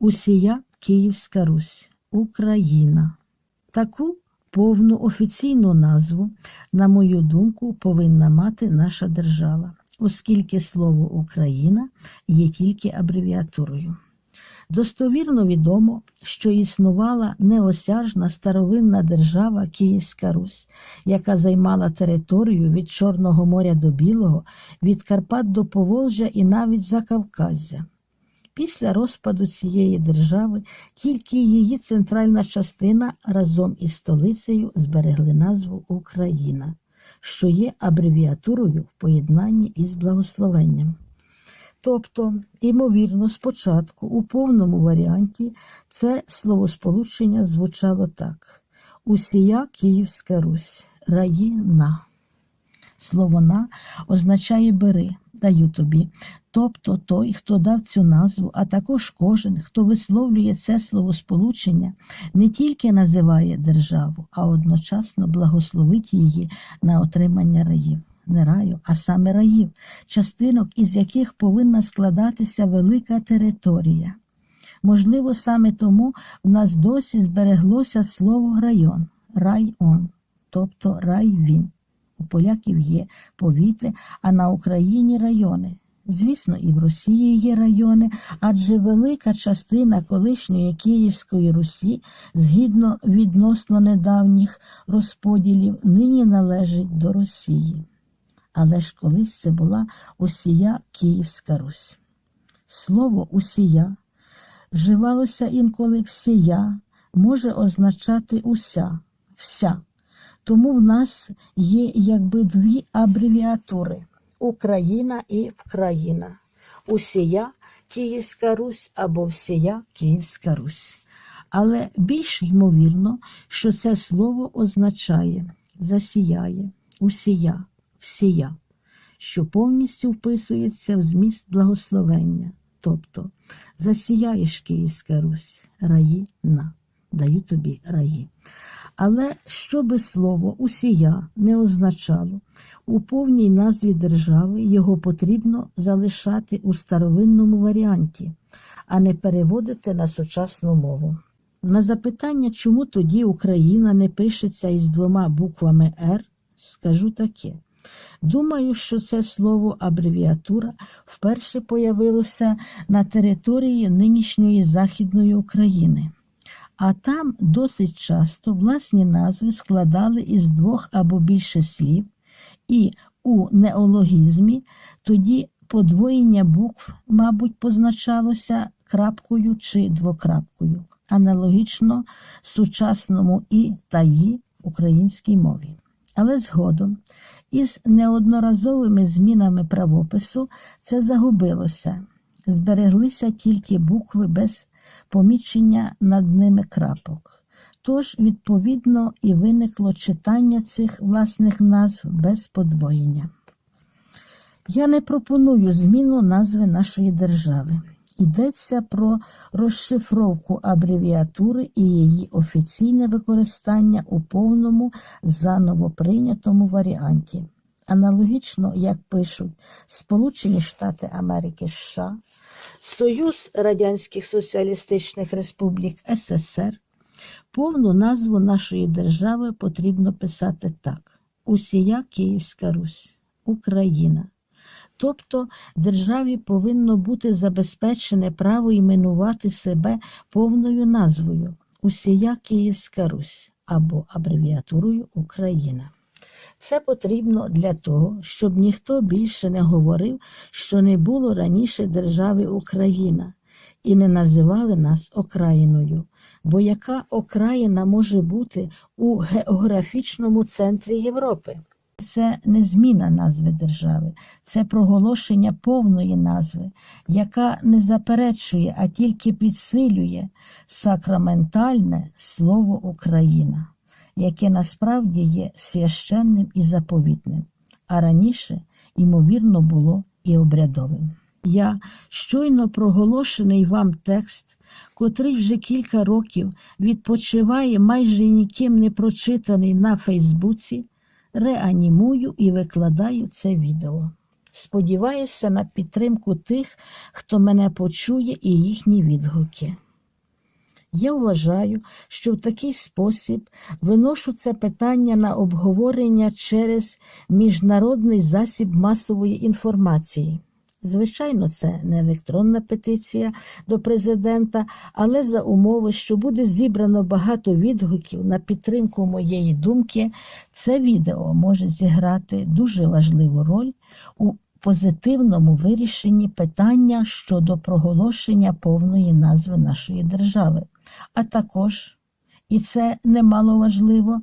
Усія Київська Русь, Україна. Таку повну офіційну назву, на мою думку, повинна мати наша держава, оскільки слово Україна є тільки абревіатурою. Достовірно відомо, що існувала неосяжна старовинна держава Київська Русь, яка займала територію від Чорного моря до Білого, від Карпат до Поволжя і навіть Закавказя. Після розпаду цієї держави тільки її центральна частина разом із столицею зберегли назву Україна, що є абревіатурою в поєднанні із благословенням. Тобто, ймовірно, спочатку у повному варіанті це словосполучення звучало так: Усія Київська Русь, раїна. Слово на означає бери, даю тобі. Тобто той, хто дав цю назву, а також кожен, хто висловлює це словосполучення, не тільки називає державу, а одночасно благословить її на отримання раїв. Не раю, а саме раїв, частинок, із яких повинна складатися велика територія. Можливо, саме тому в нас досі збереглося слово район, район, тобто райвін. У поляків є повіти, а на Україні райони. Звісно, і в Росії є райони, адже велика частина колишньої Київської Русі, згідно відносно недавніх розподілів, нині належить до Росії. Але ж колись це була усія Київська Русь. Слово усія вживалося інколи всія, може означати уся, вся. Тому в нас є якби дві абревіатури Україна і Вкраїна. Усія Київська Русь або всія Київська Русь. Але більш ймовірно, що це слово означає засіяє, усія, всія, що повністю вписується в зміст благословення. Тобто засіяєш Київська Русь, раї на, даю тобі раї. Але що би слово усія не означало, у повній назві держави його потрібно залишати у старовинному варіанті, а не переводити на сучасну мову. На запитання, чому тоді Україна не пишеться із двома буквами Р, скажу таке. Думаю, що це слово абревіатура вперше появилося на території нинішньої Західної України. А там досить часто власні назви складали із двох або більше слів, і у неологізмі тоді подвоєння букв, мабуть, позначалося крапкою чи двокрапкою, аналогічно сучасному і та «ї» українській мові. Але згодом із неодноразовими змінами правопису це загубилося, збереглися тільки букви без помічення над ними крапок. Тож, відповідно, і виникло читання цих власних назв без подвоєння. Я не пропоную зміну назви нашої держави. Йдеться про розшифровку абревіатури і її офіційне використання у повному заново прийнятому варіанті. Аналогічно, як пишуть Сполучені Штати Америки США, Союз Радянських Соціалістичних Республік СССР, повну назву нашої держави потрібно писати так: Усія Київська Русь, Україна. Тобто державі повинно бути забезпечене право іменувати себе повною назвою Усія Київська Русь або абревіатурою Україна. Це потрібно для того, щоб ніхто більше не говорив, що не було раніше держави Україна, і не називали нас окраїною. Бо яка окраїна може бути у географічному центрі Європи? Це не зміна назви держави, це проголошення повної назви, яка не заперечує, а тільки підсилює сакраментальне слово Україна яке насправді є священним і заповітним, а раніше, ймовірно, було і обрядовим. Я щойно проголошений вам текст, котрий вже кілька років відпочиває майже ніким не прочитаний на Фейсбуці, реанімую і викладаю це відео. Сподіваюся на підтримку тих, хто мене почує і їхні відгуки. Я вважаю, що в такий спосіб виношу це питання на обговорення через міжнародний засіб масової інформації. Звичайно, це не електронна петиція до президента, але за умови, що буде зібрано багато відгуків на підтримку моєї думки, це відео може зіграти дуже важливу роль у позитивному вирішенні питання щодо проголошення повної назви нашої держави. А також, і це немало важливо,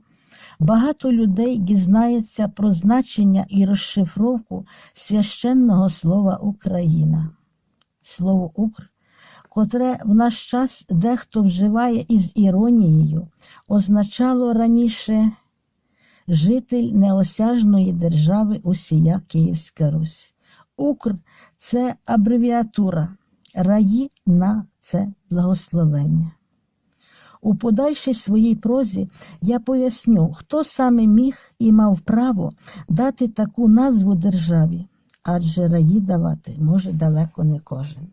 багато людей дізнається про значення і розшифровку священного слова Україна. Слово Укр, котре в наш час дехто вживає із іронією, означало раніше житель неосяжної держави усія Київська Русь. Укр це абревіатура, раї на це благословення. У подальшій своїй прозі я поясню, хто саме міг і мав право дати таку назву державі, адже раї давати може далеко не кожен.